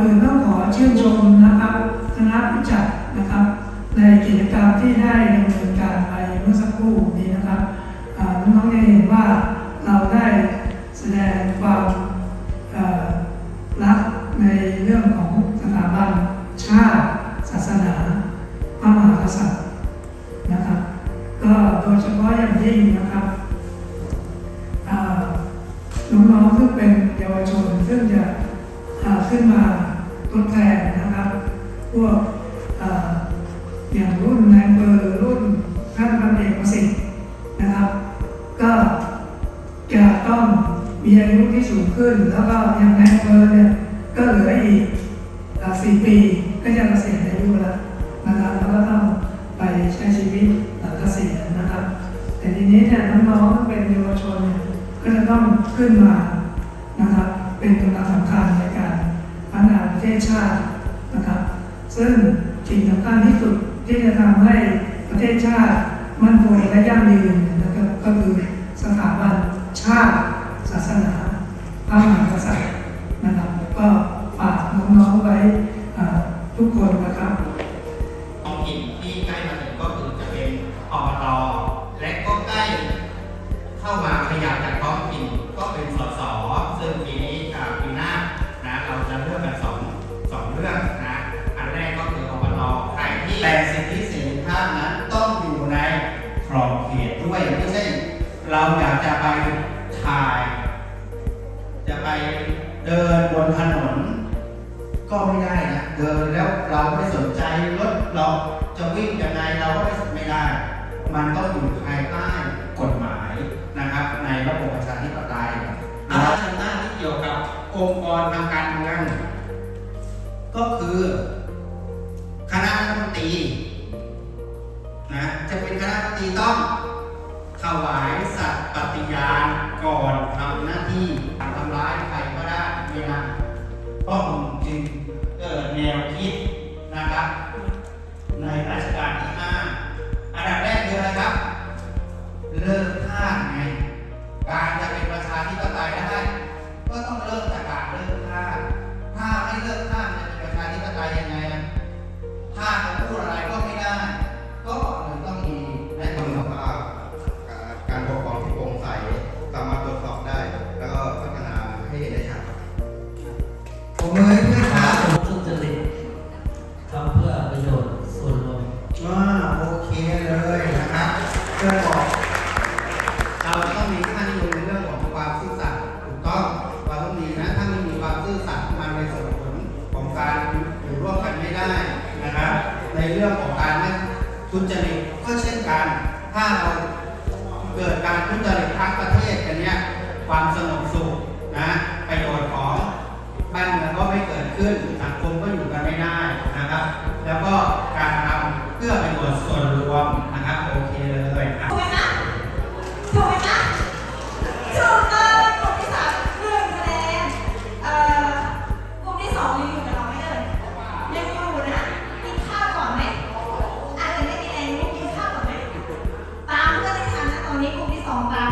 อนอื่นต้อขอชื่นชมนะครับคณะผู้จัดนะครับ ในกิจกรรมที่ได้ดำเนินการไปเมื่อสักครู่นี้นะครับน้องๆจะเห็นว่าเราได้แสดงความรักในเรื่องของสถาบันชาติ ศาสนาพระมหากษัตริย์นะครับ ก็โดยเฉพาะอย่างยิ่งนะครับน้องๆซึ่งเป็นเยาวชนซึ่งจะขึ้นมา เอกประสินะครับ ก็จะต้องมีอายุที่สูงขึ้น แล้วก็ย่างนายอำเบอร์เนี่ยก็เหลืออีกสี่ปีก็จะเกษียณอายุแล้วนะครับแล้วก็ต้องไปใช้ชีวิตหลังเกษียณนะครับ แต่ทีนี้เนี่ยน้องๆที่เป็นเยาวชนเนี่ยก็จะต้องขึ้นมานะครับเป็นกำลังสำคัญในการพัฒนาประเทศชาตินะครับ ซึ่งสิ่งสำคัญที่สุดที่จะทำให้ประเทศชาติ มั่นคงและยั่งยืนนะครับก็คือสถาบันชาติ ศาสนาพระมหากษัตริย์นะครับก็ฝากน้องๆไว้ทุกคนนะครับ เราอยากจะไปถ่าย จะไปเดินบนถนน ก็ไม่ได้นะเดินแล้วเราไม่สนใจรถเราจะวิ่งยังไงเราก็ไม่ได้ มันต้องอยู่ภายใต้กฎหมายนะครับ ในระบบประชาธิปไตยอำนาจอำนาที่เกี่ยวกับองค์กรทางการเมืองก็คือ คณะรัฐมนตรีนะจะเป็นคณะรัฐมนตรีต้อง ถวายสัตย์ปฏิญาณก่อนทำหน้าที่ทำร้ายใครก็ได้ไม่ได้ก็จึงเกิดแนวคิดนะครับ ในรัชกาลที่5อันดับแรกคืออะไรครับ เลิกทาสไง การจะเป็นประชาธิ ผมมือเพื่อนครับทุจริตทำเพื่อประโยชน์ส่วนรวมอ่าโอเคเลยนะครับเพื่อนบอกเราต้องมีค่านิยมในเรื่องของความซื่อสัตย์ถูกต้องเราต้องมีนะถ้าไม่มีความซื่อสัตย์มันไปส่งผลของการอยู่ร่วมกันไม่ได้นะครับ ในเรื่องของการไม่ทุจริตก็เช่นกัน ถ้าเราเกิดการทุจริตทั้งประเทศกันเนี้ยความสงบสุข comparar